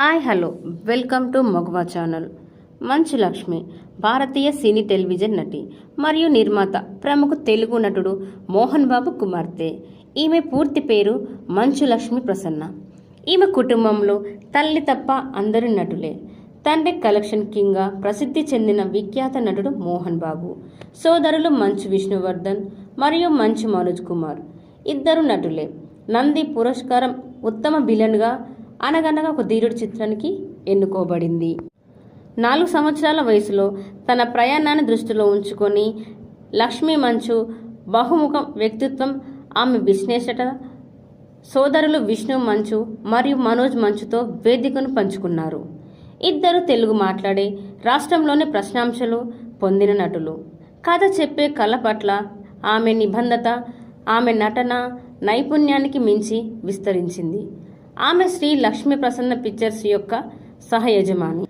Hi hello. Welcome to Maguva channel. Manchu Lakshmi Bharatiya cine television నటి మరియు నిర్మాత ప్రముఖ తెలుగు నటుడు మోహన్ బాబు కుమార్తె. ఈమె పూర్తి పేరు మంచు లక్ష్మి ప్రసన్న. ఈమె కుటుంబంలో తల్లి తప్ప అందరు నటులే. తండ్రి కలెక్షన్ కింగ్గా ప్రసిద్ధి చెందిన విఖ్యాత నటుడు మోహన్ బాబు. సోదరులు మంచు విష్ణువర్ధన్ మరియు మంచు మనోజ్ కుమార్. ఇద్దరు నటులే. నంది పురస్కారం ఉత్తమ విలన్గా అనగనగా ఒక ధీరుడు చిత్రానికి ఎన్నుకోబడింది. నాలుగు సంవత్సరాల వయసులో తన ప్రయాణాన్ని దృష్టిలో ఉంచుకొని లక్ష్మీ మంచు బహుముఖ వ్యక్తిత్వం ఆమె విశ్లేషట సోదరులు విష్ణు మంచు మరియు మనోజ్ మంచుతో వేదికను పంచుకున్నారు. ఇద్దరు తెలుగు మాట్లాడే రాష్ట్రంలోని ప్రశ్నాంశలు పొందిన నటులు. కథ చెప్పే కళ పట్ల ఆమె నిబంధత ఆమె నటన నైపుణ్యానికి మించి విస్తరించింది. ఆమె శ్రీ లక్ష్మీ ప్రసన్న పిక్చర్స్ యొక్క సహ యజమాని.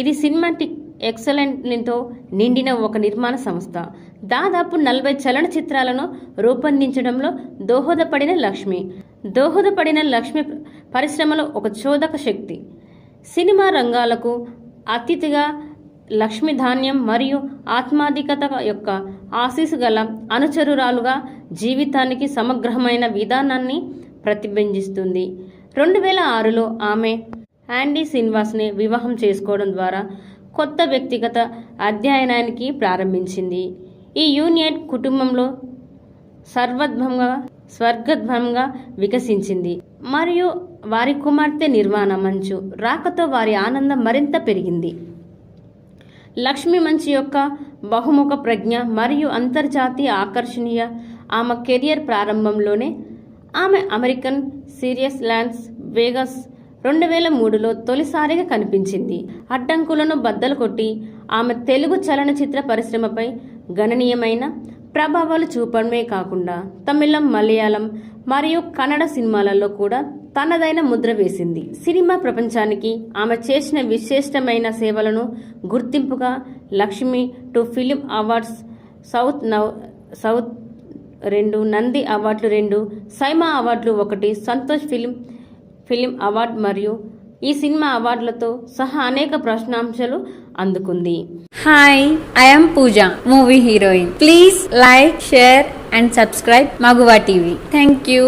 ఇది సినిమాటిక్ ఎక్సలెంట్తో నిండిన ఒక నిర్మాణ సంస్థ. దాదాపు నలభై చలనచిత్రాలను రూపొందించడంలో దోహదపడిన లక్ష్మి. దోహదపడిన లక్ష్మి పరిశ్రమలో ఒక చోదక శక్తి. సినిమా రంగాలకు అతిథిగా లక్ష్మి ధాన్యం మరియు ఆత్మాధికత యొక్క ఆశీసు గల అనుచరురాలుగా జీవితానికి సమగ్రమైన విధానాన్ని ప్రతిబింబిస్తుంది. రెండు వేల ఆరులో ఆమె యాండీ శ్రీనివాస్ని వివాహం చేసుకోవడం ద్వారా కొత్త వ్యక్తిగత అధ్యయనానికి ప్రారంభించింది. ఈ యూనియన్ కుటుంబంలో సర్వద్భంగా స్వర్గధ్వంగా వికసించింది. మరియు వారి కుమార్తె నిర్వాణ మంచు రాకతో వారి ఆనందం మరింత పెరిగింది. లక్ష్మీ మంచు యొక్క బహుముఖ ప్రజ్ఞ మరియు అంతర్జాతీయ ఆకర్షణీయ ఆమె కెరియర్ ప్రారంభంలోనే ఆమె అమెరికన్ సీరియస్ ల్యాండ్స్ వేగస్ రెండు వేల మూడులో తొలిసారిగా కనిపించింది. అడ్డంకులను బద్దలు కొట్టి ఆమె తెలుగు చలనచిత్ర పరిశ్రమపై గణనీయమైన ప్రభావాలు చూపడమే కాకుండా తమిళం మలయాళం మరియు కన్నడ సినిమాలలో కూడా తనదైన ముద్ర వేసింది. సినిమా ప్రపంచానికి ఆమె చేసిన విశిష్టమైన సేవలను గుర్తింపుగా Lakshmi two film awards south now south రెండు నంది అవార్డులు రెండు సైమా అవార్డులు ఒకటి సంతోష్ ఫిలిం ఫిలిం అవార్డు మరియు ఈ సినిమా అవార్డులతో సహా అనేక ప్రశ్నాంశాలు అందుకుంది. Hi I'm Pooja movie heroine please like share and subscribe Maguva TV thank you